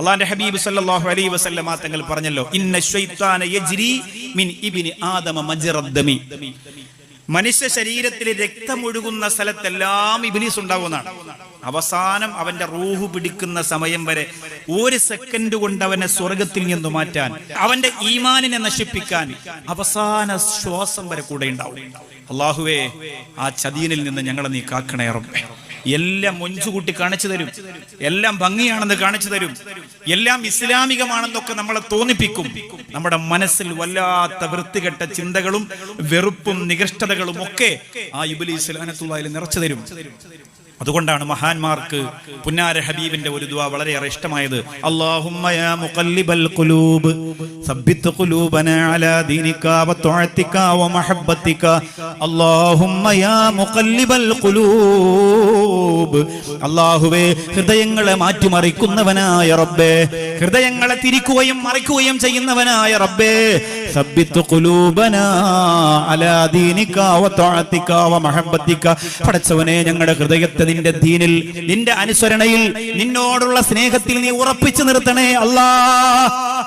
അള്ളാന്റെ ഹബീബ് സല്ലല്ലാഹു അലൈഹി വസല്ലമ തങ്ങൾ പറഞ്ഞല്ലോ ഇന്ന ശൈത്താന യജ്രി മിൻ ഇബ്നി ആദമ മജ്റദ്ദമി. മനുഷ്യ ശരീരത്തിൽ രക്തമൊഴുകുന്ന സ്ഥലത്തെല്ലാം ഇബിലീസ് ഉണ്ടാവുന്നതാണ്. അവസാനം അവന്റെ റൂഹ് പിടിക്കുന്ന സമയം വരെ ഒരു സെക്കൻഡ് കൊണ്ട് അവനെ സ്വർഗത്തിൽ നിന്ന് മാറ്റാൻ അവന്റെ ഈമാനിനെ നശിപ്പിക്കാൻ അവസാന ശ്വാസം വരെ കൂടെ ഉണ്ടാവും. അള്ളാഹുവേ ആ ചതിയനിൽ നിന്ന് ഞങ്ങളെ നീ കാക്കണേ റബ്ബേ. എല്ലാം മൊഞ്ചുകൂട്ടി കാണിച്ചു തരും. എല്ലാം ഭംഗിയാണെന്ന് കാണിച്ചു തരും. എല്ലാം ഇസ്ലാമികമാണെന്നൊക്കെ നമ്മളെ തോന്നിപ്പിക്കും. നമ്മുടെ മനസ്സിൽ വല്ലാത്ത വൃത്തികെട്ട ചിന്തകളും വെറുപ്പും നികൃഷ്ടതകളും ഒക്കെ ആ ഇബുലി ഇസ്ലാനത്തുള്ളതിൽ നിറച്ചു തരും. അതുകൊണ്ടാണ് മഹാന്മാർക്ക് പുന്നാര ഹബീബിന്റെ ഒരു ദുആ വളരെയേറെ ഇഷ്ടമായത്. മുഖല്ലിബൽ അല്ലാഹുവേ ഹൃദയങ്ങളെ മാറ്റിമറിക്കുന്നവനായ റബ്ബേ. ഹൃദയങ്ങളെ തിരിക്കുകയും മറിക്കുകയും ചെയ്യുന്നവനായ റബ്ബേ. ഖുലൂബനാ പടച്ചവനെ ഞങ്ങളുടെ ഹൃദയത്തെ നിന്റെ ദീനിൽ നിന്റെ അനുസരണയിൽ നിന്നോടുള്ള സ്നേഹത്തിൽ നീ ഉറപ്പിച്ചു നിർത്തണേ അല്ലാ.